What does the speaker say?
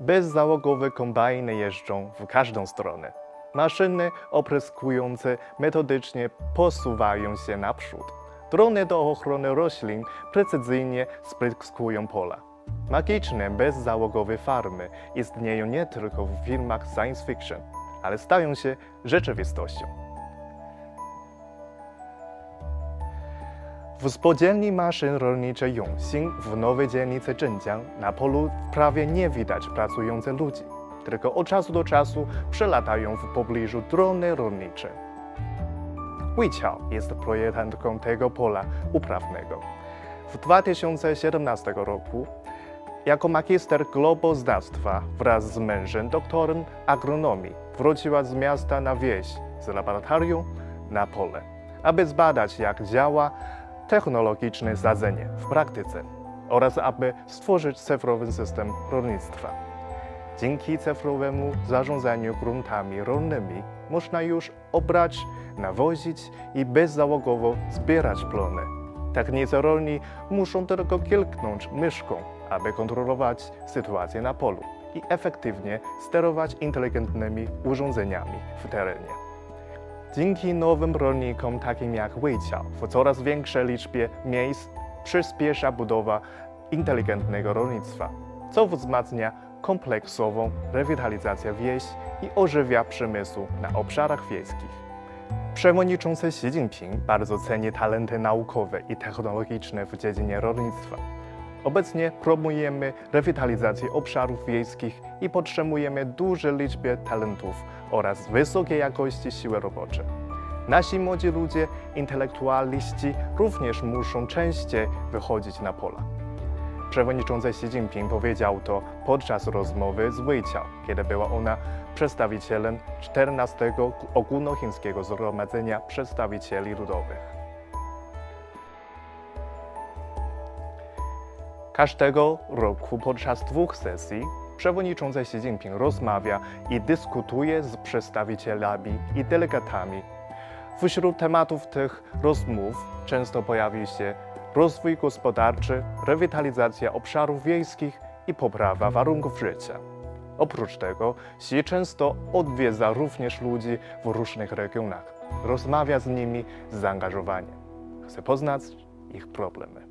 Bezzałogowe kombajny jeżdżą w każdą stronę. Maszyny opryskujące metodycznie posuwają się naprzód. Drony do ochrony roślin precyzyjnie spryskują pola. Magiczne, bezzałogowe farmy istnieją nie tylko w filmach science fiction, ale stają się rzeczywistością. W spółdzielni maszyn rolniczej Yongxin w nowej dzielnicy Zhenjiang na polu prawie nie widać pracujących ludzi, tylko od czasu do czasu przelatają w pobliżu drony rolnicze. Wei Qiao jest projektantką tego pola uprawnego. W 2017 roku jako magister globoznawstwa wraz z mężem, doktorem agronomii, wróciła z miasta na wieś, z laboratorium na pole, aby zbadać, jak działa technologiczne sadzenie w praktyce oraz aby stworzyć cyfrowy system rolnictwa. Dzięki cyfrowemu zarządzaniu gruntami rolnymi można już obrać, nawozić i bezzałogowo zbierać plony. Technicy rolni muszą tylko kilknąć myszką, aby kontrolować sytuację na polu i efektywnie sterować inteligentnymi urządzeniami w terenie. Dzięki nowym rolnikom takim jak Wejciał w coraz większej liczbie miejsc przyspiesza budowa inteligentnego rolnictwa, co wzmacnia kompleksową rewitalizację wieś i ożywia przemysł na obszarach wiejskich. Przewodniczący Xi Jinping bardzo ceni talenty naukowe i technologiczne w dziedzinie rolnictwa. Obecnie promujemy rewitalizację obszarów wiejskich i podtrzymujemy duże liczbę talentów oraz wysokiej jakości siły robocze. Nasi młodzi ludzie, intelektualiści również muszą częściej wychodzić na pola. Przewodniczący Xi Jinping powiedział to podczas rozmowy z Wei Qiao, kiedy była ona przedstawicielem 14 ogólnochińskiego zgromadzenia przedstawicieli ludowych. Każdego roku podczas dwóch sesji przewodniczący Xi Jinping rozmawia i dyskutuje z przedstawicielami i delegatami. Wśród tematów tych rozmów często pojawi się rozwój gospodarczy, rewitalizacja obszarów wiejskich i poprawa warunków życia. Oprócz tego Xi często odwiedza również ludzi w różnych regionach. Rozmawia z nimi z zaangażowaniem. Chce poznać ich problemy.